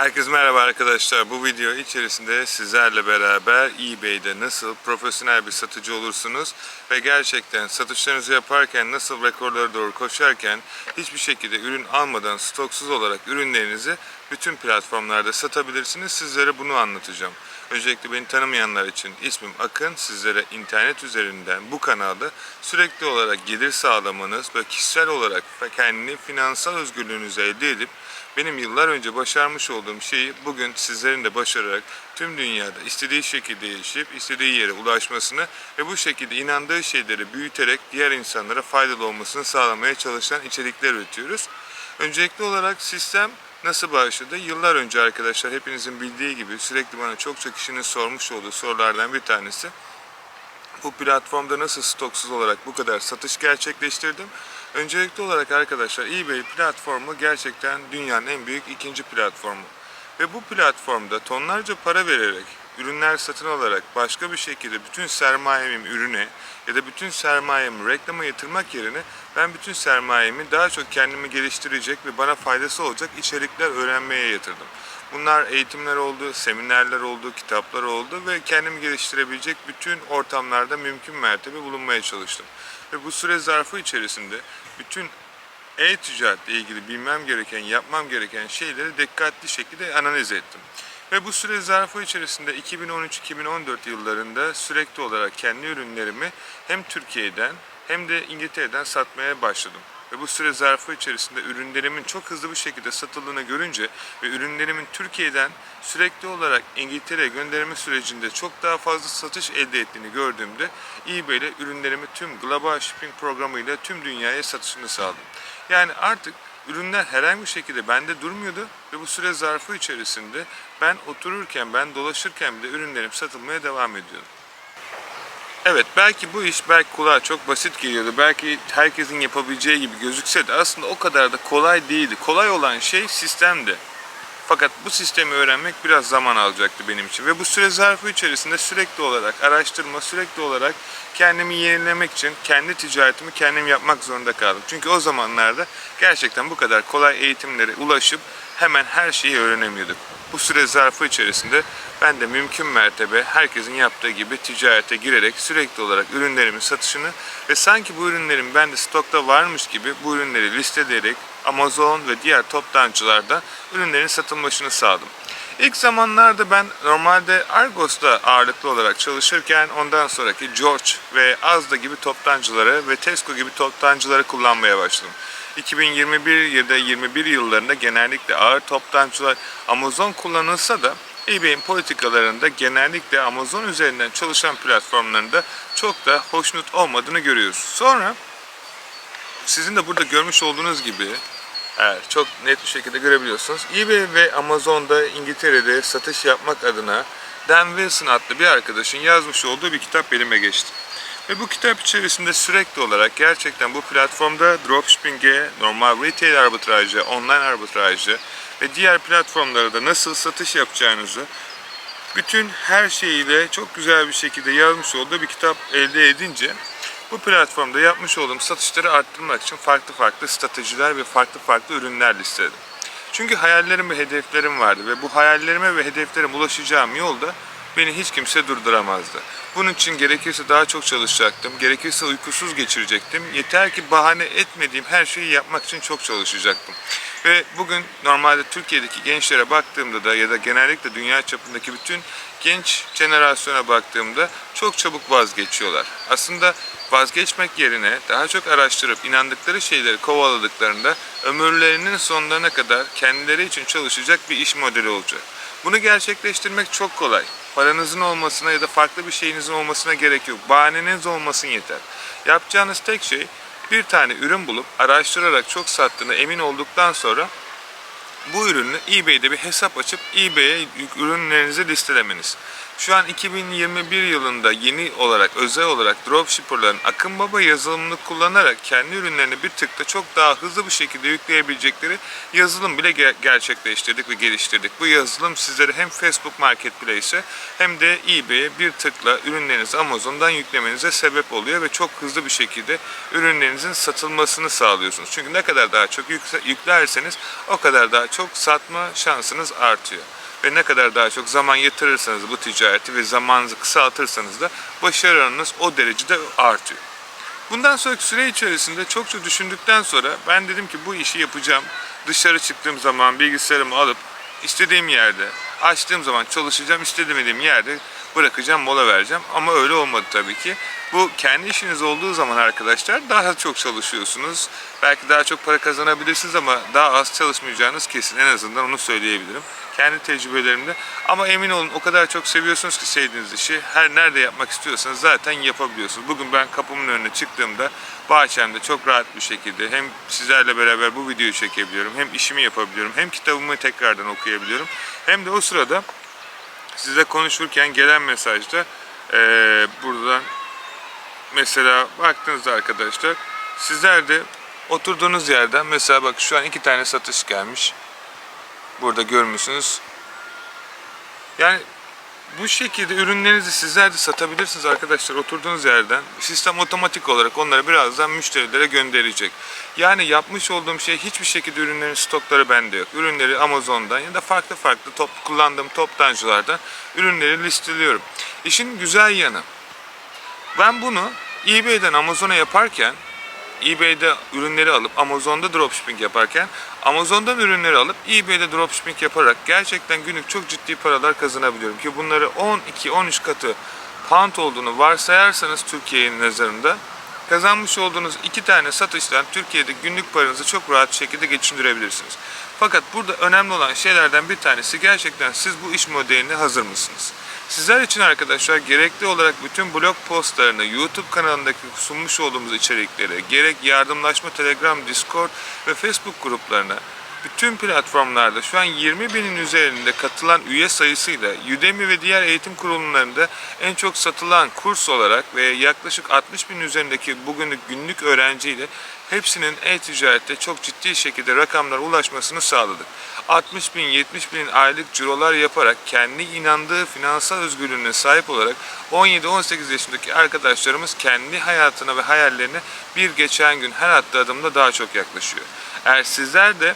Herkese merhaba arkadaşlar. Bu video içerisinde sizlerle beraber eBay'de nasıl profesyonel bir satıcı olursunuz ve gerçekten satışlarınızı yaparken nasıl rekorlara doğru koşarken hiçbir şekilde ürün almadan stoksuz olarak ürünlerinizi bütün platformlarda satabilirsiniz. Sizlere bunu anlatacağım. Öncelikle beni tanımayanlar için ismim Akın. Sizlere internet üzerinden bu kanalda sürekli olarak gelir sağlamanız ve kişisel olarak kendi finansal özgürlüğünüzü elde edip benim yıllar önce başarmış olduğum şeyi bugün sizlerin de başararak tüm dünyada istediği şekilde yaşayıp istediği yere ulaşmasını ve bu şekilde inandığı şeyleri büyüterek diğer insanlara faydalı olmasını sağlamaya çalışan içerikler üretiyoruz. Öncelikli olarak sistem nasıl başladı? Yıllar önce arkadaşlar hepinizin bildiği gibi sürekli bana çok çok kişinin sormuş olduğu sorulardan bir tanesi bu platformda nasıl stoksuz olarak bu kadar satış gerçekleştirdim? Öncelikli olarak arkadaşlar eBay platformu gerçekten dünyanın en büyük ikinci platformu. Ve bu platformda tonlarca para vererek ürünler satın alarak başka bir şekilde bütün sermayemi ürüne ya da bütün sermayemi reklama yatırmak yerine ben bütün sermayemi daha çok kendimi geliştirecek ve bana faydası olacak içerikler öğrenmeye yatırdım. Bunlar eğitimler oldu, seminerler oldu, kitaplar oldu ve kendimi geliştirebilecek bütün ortamlarda mümkün mertebe bulunmaya çalıştım. Ve bu süre zarfı içerisinde bütün e-ticaretle ilgili bilmem gereken, yapmam gereken şeyleri dikkatli şekilde analiz ettim. Ve bu süre zarfı içerisinde 2013-2014 yıllarında sürekli olarak kendi ürünlerimi hem Türkiye'den hem de İngiltere'den satmaya başladım. Ve bu süre zarfı içerisinde ürünlerimin çok hızlı bir şekilde satıldığını görünce ve ürünlerimin Türkiye'den sürekli olarak İngiltere'ye gönderme sürecinde çok daha fazla satış elde ettiğini gördüğümde eBay ile ürünlerimi tüm Global Shipping programıyla tüm dünyaya satışını sağladım. Yani artık ürünler herhangi bir şekilde bende durmuyordu ve bu süre zarfı içerisinde ben otururken, ben dolaşırken bile ürünlerim satılmaya devam ediyordu. Belki bu iş belki kulağa çok basit geliyordu. Belki herkesin yapabileceği gibi gözükse de aslında o kadar da kolay değildi. Kolay olan şey sistemdi. Fakat bu sistemi öğrenmek biraz zaman alacaktı benim için. Ve bu süre zarfı içerisinde sürekli olarak araştırma, sürekli olarak kendimi yenilemek için kendi ticaretimi kendim yapmak zorunda kaldım. Çünkü o zamanlarda gerçekten bu kadar kolay eğitimlere ulaşıp hemen her şeyi öğrenemiyorduk. Bu süre zarfı içerisinde ben de mümkün mertebe herkesin yaptığı gibi ticarete girerek sürekli olarak ürünlerimin satışını ve sanki bu ürünlerin bende stokta varmış gibi bu ürünleri listeleyerek Amazon ve diğer toptancılarda ürünlerin satılmasını sağladım. İlk zamanlarda ben normalde Argos'ta ağırlıklı olarak çalışırken ondan sonraki George ve Asda gibi toptancıları ve Tesco gibi toptancıları kullanmaya başladım. 2021 ya da 21 yıllarında genellikle ağır toptancılar Amazon kullanılsa da eBay'in politikalarında genellikle Amazon üzerinden çalışan platformlarında çok da hoşnut olmadığını görüyoruz. Sonra sizin de burada görmüş olduğunuz gibi evet, çok net bir şekilde görebiliyorsunuz. eBay ve Amazon'da İngiltere'de satış yapmak adına Dan Wilson adlı bir arkadaşın yazmış olduğu bir kitap elime geçti. Ve bu kitap içerisinde sürekli olarak gerçekten bu platformda dropshipping'e, normal retail arbitrajı, online arbitrajı ve diğer platformlara da nasıl satış yapacağınızı bütün her şeyiyle çok güzel bir şekilde yazmış olduğu bir kitap elde edince bu platformda yapmış olduğum satışları arttırmak için farklı farklı stratejiler ve farklı farklı ürünler listeledim. Çünkü hayallerim ve hedeflerim vardı ve bu hayallerime ve hedeflerime ulaşacağım yolda beni hiç kimse durduramazdı. Bunun için gerekirse daha çok çalışacaktım, gerekirse uykusuz geçirecektim. Yeter ki bahane etmediğim her şeyi yapmak için çok çalışacaktım. Ve bugün normalde Türkiye'deki gençlere baktığımda da ya da genellikle dünya çapındaki bütün genç jenerasyona baktığımda çok çabuk vazgeçiyorlar. Aslında vazgeçmek yerine daha çok araştırıp inandıkları şeyleri kovaladıklarında ömürlerinin sonlarına kadar kendileri için çalışacak bir iş modeli olacak. Bunu gerçekleştirmek çok kolay. Paranızın olmasına ya da farklı bir şeyinizin olmasına gerek yok. Bahaneniz olmasın yeter. Yapacağınız tek şey bir tane ürün bulup araştırarak çok sattığını emin olduktan sonra bu ürünü eBay'de bir hesap açıp eBay'e ürünlerinizi listelemeniz. Şu an 2021 yılında yeni olarak özel olarak dropshipperların Akın Baba yazılımını kullanarak kendi ürünlerini bir tıkta çok daha hızlı bir şekilde yükleyebilecekleri yazılım bile ger- gerçekleştirdik ve geliştirdik. Bu yazılım sizlere hem Facebook Marketplace'e hem de eBay'e bir tıkla ürünlerinizi Amazon'dan yüklemenize sebep oluyor ve çok hızlı bir şekilde ürünlerinizin satılmasını sağlıyorsunuz. Çünkü ne kadar daha çok yüklerseniz o kadar daha çok satma şansınız artıyor ve ne kadar daha çok zaman yatırırsanız bu ticareti ve zamanınızı kısaltırsanız da başarı oranınız o derecede artıyor. Bundan sonraki süre içerisinde çokça düşündükten sonra ben dedim ki bu işi yapacağım. Dışarı çıktığım zaman bilgisayarımı alıp istediğim yerde açtığım zaman çalışacağım. istediğim yerde bırakacağım, mola vereceğim. Ama öyle olmadı tabii ki. Bu kendi işiniz olduğu zaman arkadaşlar daha çok çalışıyorsunuz. Belki daha çok para kazanabilirsiniz ama daha az çalışmayacağınız kesin. En azından onu söyleyebilirim. Kendi tecrübelerimde. Ama emin olun o kadar çok seviyorsunuz ki sevdiğiniz işi. Her nerede yapmak istiyorsanız zaten yapabiliyorsunuz. Bugün ben kapımın önüne çıktığımda bahçemde çok rahat bir şekilde hem sizlerle beraber bu videoyu çekebiliyorum. Hem işimi yapabiliyorum. Hem kitabımı tekrardan okuyabiliyorum. Hem de o sırada size konuşurken gelen mesajda eee, buradan mesela baktığınızda arkadaşlar sizler de oturduğunuz yerden mesela bak şu an iki tane satış gelmiş. Burada görmüşsünüz. Yani bu şekilde ürünlerinizi sizler de satabilirsiniz arkadaşlar oturduğunuz yerden. Sistem otomatik olarak onları birazdan müşterilere gönderecek. Yani yapmış olduğum şey hiçbir şekilde ürünlerin stokları bende yok. Ürünleri Amazon'dan ya da farklı farklı top, kullandığım toptancılardan ürünleri listeliyorum. İşin güzel yanı ben bunu eBay'den Amazon'a yaparken eBay'de ürünleri alıp Amazon'da dropshipping yaparken Amazon'dan ürünleri alıp eBay'de dropshipping yaparak gerçekten günlük çok ciddi paralar kazanabiliyorum. Ki bunları 12-13 katı pound olduğunu varsayarsanız Türkiye'nin nazarında kazanmış olduğunuz iki tane satıştan Türkiye'de günlük paranızı çok rahat şekilde geçindirebilirsiniz. Fakat burada önemli olan şeylerden bir tanesi gerçekten siz bu iş modeline hazır mısınız? Sizler için arkadaşlar gerekli olarak bütün blog postlarını, YouTube kanalındaki sunmuş olduğumuz içerikleri, gerek yardımlaşma Telegram, Discord ve Facebook gruplarına bütün platformlarda şu an 20 binin üzerinde katılan üye sayısıyla Udemy ve diğer eğitim kurumlarında en çok satılan kurs olarak ve yaklaşık 60 bin üzerindeki bugünlük günlük öğrenciyle hepsinin e-ticarette çok ciddi şekilde rakamlara ulaşmasını sağladık. 60 bin, 70 bin aylık cirolar yaparak kendi inandığı finansal özgürlüğüne sahip olarak 17-18 yaşındaki arkadaşlarımız kendi hayatına ve hayallerine bir geçen gün her attığı adımda daha çok yaklaşıyor. Eğer sizler de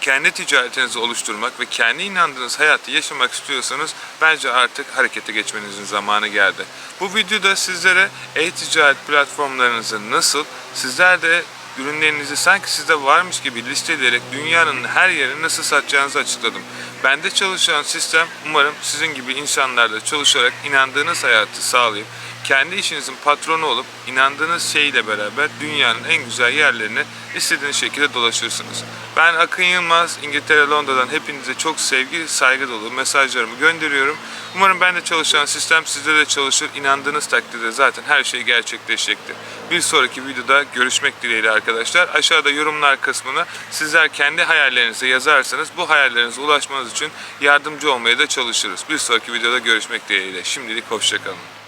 kendi ticaretinizi oluşturmak ve kendi inandığınız hayatı yaşamak istiyorsanız bence artık harekete geçmenizin zamanı geldi. Bu videoda sizlere e-ticaret platformlarınızı nasıl sizler de ürünlerinizi sanki sizde varmış gibi listeleyerek dünyanın her yerine nasıl satacağınızı açıkladım. Bende çalışan sistem umarım sizin gibi insanlarla çalışarak inandığınız hayatı sağlayıp kendi işinizin patronu olup inandığınız şeyle beraber dünyanın en güzel yerlerine istediğiniz şekilde dolaşırsınız. Ben Akın Yılmaz, İngiltere Londra'dan hepinize çok sevgi, saygı dolu mesajlarımı gönderiyorum. Umarım ben de çalışan sistem sizde de çalışır. İnandığınız takdirde zaten her şey gerçekleşecektir. Bir sonraki videoda görüşmek dileğiyle arkadaşlar. Aşağıda yorumlar kısmına sizler kendi hayallerinizi yazarsanız bu hayallerinize ulaşmanız için yardımcı olmaya da çalışırız. Bir sonraki videoda görüşmek dileğiyle. Şimdilik hoşçakalın.